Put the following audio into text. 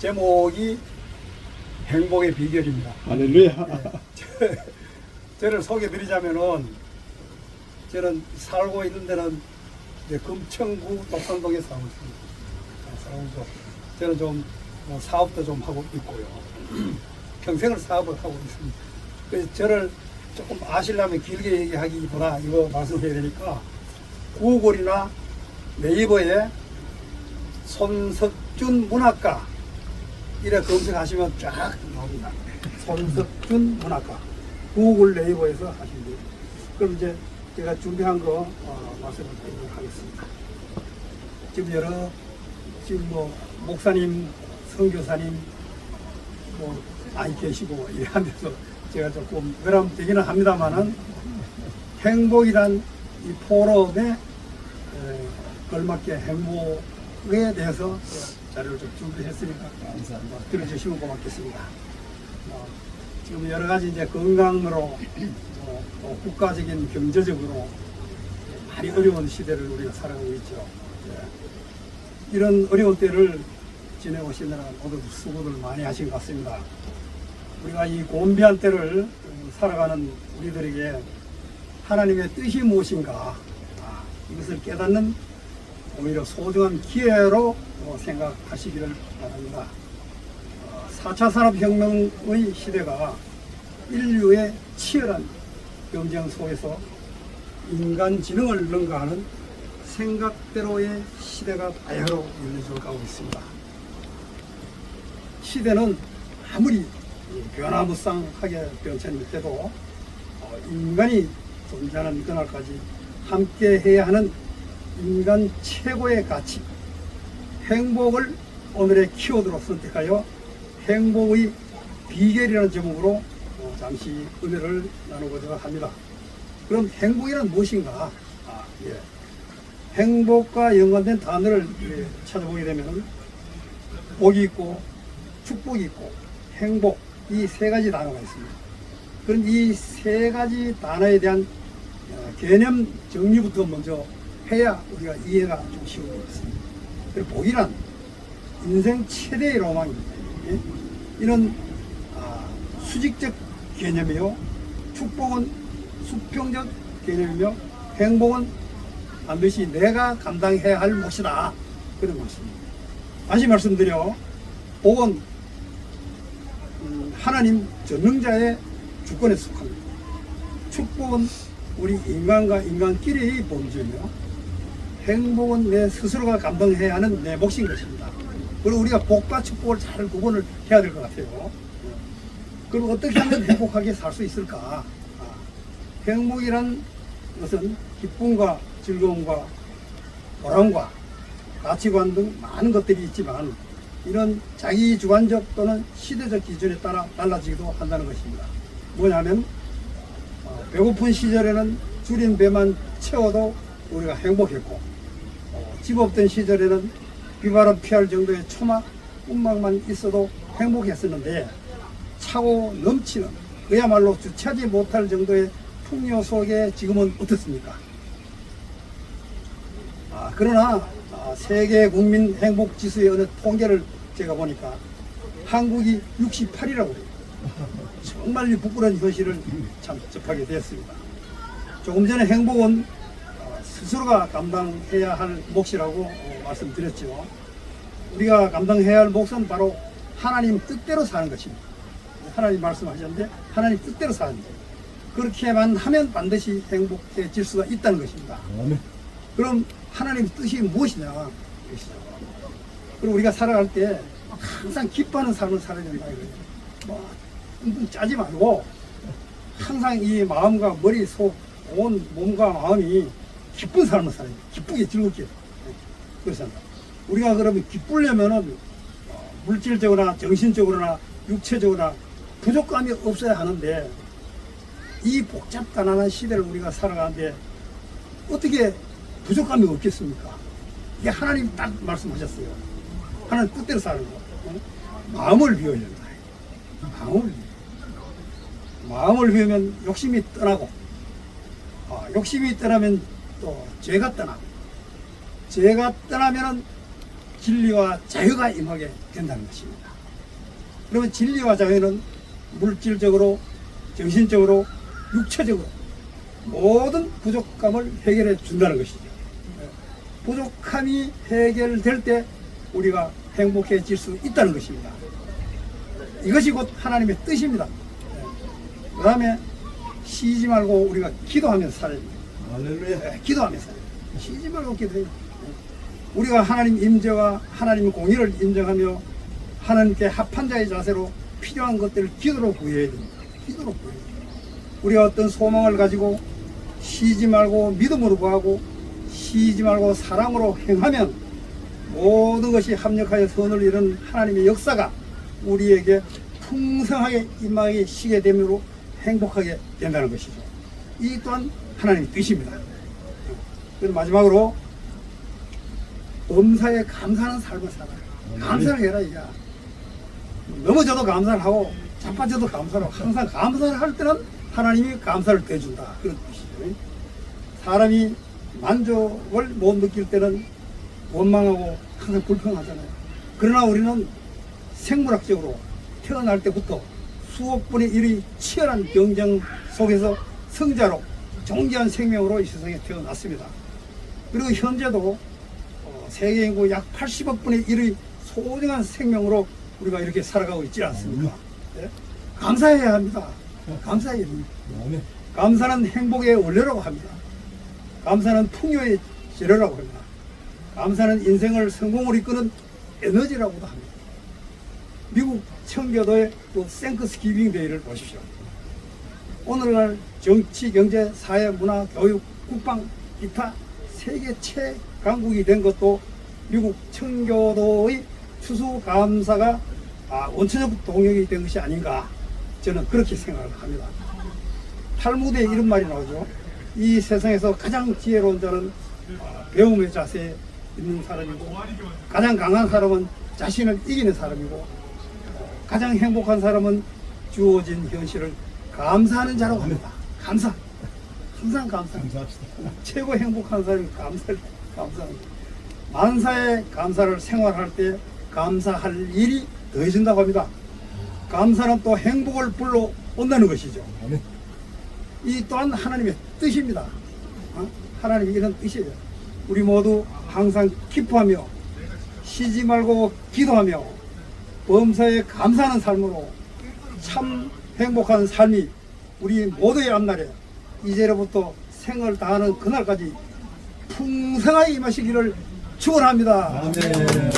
제목이 행복의 비결입니다. 할렐루야. 저를 소개드리자면은 저는 살고 있는 데는 금천구 독산동에 살고 있습니다. 아, 살고 저는 좀뭐 사업도 좀 하고 있고요. 평생을 사업을 하고 있습니다. 그래서 저를 조금 아시려면 길게 얘기하기보다 이거 말씀해야 되니까 구글이나 네이버에 손석준 문학가 이래 검색하시면 쫙 나옵니다. 손석준 문학가 구글 네이버에서 하시면 돼요. 그럼 이제 제가 준비한 거 어, 말씀을 드리도록 하겠습니다. 지금 여러 지금 뭐 목사님, 선교사님 뭐 많이 계시고 이래 하면서 제가 조금 그럼 되기는 합니다만은 행복이란 이 포럼에 에, 걸맞게 행복에 대해서 자료를 좀 준비했으니까 감사합니다. 들어주시면 고맙겠습니다. 어, 지금 여러 가지 이제 건강으로 어, 또 국가적인 경제적으로 많이 어려운 시대를 우리가 살아가고 있죠. 예. 이런 어려운 때를 지내오시느라 모두 수고들 많이 하신 것 같습니다. 우리가 이 곤비한 때를 어, 살아가는 우리들에게 하나님의 뜻이 무엇인가 아, 이것을 깨닫는 오히려 소중한 기회로 어, 생각하시기를 바랍니다. 어, 4차 산업혁명의 시대가 인류의 치열한 경쟁 속에서 인간 지능을 능가하는 생각대로의 시대가 바야흐로 열려져 가고 있습니다. 시대는 아무리 변화무쌍하게 변천돼도 어, 인간이 존재하는 그날까지 함께 해야 하는 인간 최고의 가치, 행복을 오늘의 키워드로 선택하여 행복의 비결이라는 제목으로 어, 잠시 은혜를 나누고자 합니다. 그럼 행복이란 무엇인가? 아, 예. 행복과 연관된 단어를 예, 찾아보게 되면 복이 있고 축복이 있고 행복 이 세 가지 단어가 있습니다. 그럼 이 세 가지 단어에 대한 어, 개념 정리부터 먼저 해야 우리가 이해가 좀 같습니다. 그리고 복이란 인생 최대의 로망입니다. 예? 이런 아, 수직적 개념이요. 축복은 수평적 개념이며 행복은 반드시 내가 감당해야 할 몫이다. 그런 것입니다. 다시 말씀드려 복은 음, 하나님 전능자의 주권에 속합니다. 축복은 우리 인간과 인간끼리의 범죄며 행복은 내 스스로가 감당해야 하는 내 몫인 것입니다. 그리고 우리가 복과 축복을 잘 구분을 해야 될 것 같아요. 그럼 어떻게 하면 행복하게 살 수 있을까? 아, 행복이란 것은 기쁨과 즐거움과 보람과 가치관 등 많은 것들이 있지만 이런 자기 주관적 또는 시대적 기준에 따라 달라지기도 한다는 것입니다. 뭐냐면 어, 배고픈 시절에는 줄인 배만 채워도 우리가 행복했고 어, 집 없던 시절에는 비바람 피할 정도의 초막 운막만 있어도 행복했었는데 차고 넘치는 그야말로 주체하지 못할 정도의 풍요 속에 지금은 어떻습니까? 아, 그러나 아, 세계 국민 행복 지수의 어느 통계를 제가 보니까 한국이 68이라고 해요. 정말 이 부끄러운 현실을 참 접하게 되었습니다. 조금 전에 행복은 어, 스스로가 감당해야 할 몫이라고 어, 말씀드렸죠. 우리가 감당해야 할 몫은 바로 하나님 뜻대로 사는 것입니다. 하나님 말씀하셨는데 하나님 뜻대로 사는 것. 그렇게만 하면 반드시 행복해질 수가 있다는 것입니다. 아멘. 그럼 하나님 뜻이 무엇이냐? 그리고 우리가 살아갈 때 항상 기뻐하는 삶을 살아야 된다 이거예요. 뭐 짜지 말고 항상 이 마음과 머리, 속, 온 몸과 마음이 기쁜 삶을 살아야 돼. 기쁘게 즐겁게. 그래서 우리가 그러면 기쁘려면은 어, 물질적으로나 정신적으로나 육체적으로나 부족감이 없어야 하는데 이 복잡 가난한 시대를 우리가 살아가는데 어떻게 부족감이 없겠습니까? 이게 하나님 딱 말씀하셨어요. 하나님 뜻대로 사는 거. 어? 마음을 비워야 된다. 마음을 비워. 마음을 비우면 욕심이 떠나고, 아, 욕심이 떠나면 또 죄가 떠나고, 죄가 떠나면은 진리와 자유가 임하게 된다는 것입니다. 그러면 진리와 자유는 물질적으로, 정신적으로, 육체적으로 모든 부족감을 해결해 준다는 것이죠. 예. 부족함이 해결될 때 우리가 행복해질 수 있다는 것입니다. 이것이 곧 하나님의 뜻입니다. 그 다음에 쉬지 말고 우리가 기도하면서 살아야 됩니다. 할렐루야. 네, 기도하면서 쉬지 말고 기도해요. 우리가 하나님 임재와 하나님의 공의를 인정하며 하나님께 합한 자의 자세로 필요한 것들을 기도로 구해야 됩니다. 기도로 구해야 됩니다. 우리가 어떤 소망을 가지고 쉬지 말고 믿음으로 구하고 쉬지 말고 사랑으로 행하면 모든 것이 합력하여 선을 이루는 하나님의 역사가 우리에게 풍성하게 임하게 시게 되므로 행복하게 된다는 것이죠. 이 또한 하나님의 뜻입니다. 그리고 마지막으로 범사에 감사하는 삶을 살아요. 감사를 해라 이게. 넘어져도 감사를 하고 자빠져도 감사를 하고 항상 감사를 할 때는 하나님이 감사를 대준다 그런 뜻이죠. 사람이 만족을 못 느낄 때는 원망하고 항상 불평하잖아요. 그러나 우리는 생물학적으로 태어날 때부터 수억 분의 일이 치열한 경쟁 속에서 성자로 존귀한 생명으로 이 세상에 태어났습니다. 그리고 현재도 어, 세계 인구 약 80억 분의 1의 소중한 생명으로 우리가 이렇게 살아가고 있지 않습니까? 예? 감사해야 합니다. 감사해야 됩니다. 아멘. 감사는 행복의 원료라고 합니다. 감사는 풍요의 재료라고 합니다. 감사는 인생을 성공으로 이끄는 에너지라고도 합니다. 미국 청교도의 또 생크스 기빙 데이를 보십시오. 오늘날 정치, 경제, 사회, 문화, 교육, 국방, 기타 세계 최강국이 된 것도 미국 청교도의 추수감사가 아, 원천적 동력이 된 것이 아닌가 저는 그렇게 생각을 합니다. 탈무드에 이런 말이 나오죠. 이 세상에서 가장 지혜로운 자는 아, 배움의 자세에 있는 사람이고 가장 강한 사람은 자신을 이기는 사람이고 어, 가장 행복한 사람은 주어진 현실을 감사하는 자라고 합니다. 감사. 항상 감사. 감사합시다. 최고 행복한 사람이 감사를 감사합니다. 만사의 감사를 생활할 때 감사할 일이 더해진다고 합니다. 감사는 또 행복을 불러온다는 것이죠. 아멘. 이 또한 하나님의 뜻입니다. 어? 하나님의 이런 뜻이에요. 우리 모두 항상 기뻐하며 쉬지 말고 기도하며 범사에 감사하는 삶으로 참 행복한 삶이 우리 모두의 앞날에 이제로부터 생을 다하는 그날까지 풍성하게 임하시기를 축원합니다. 아멘.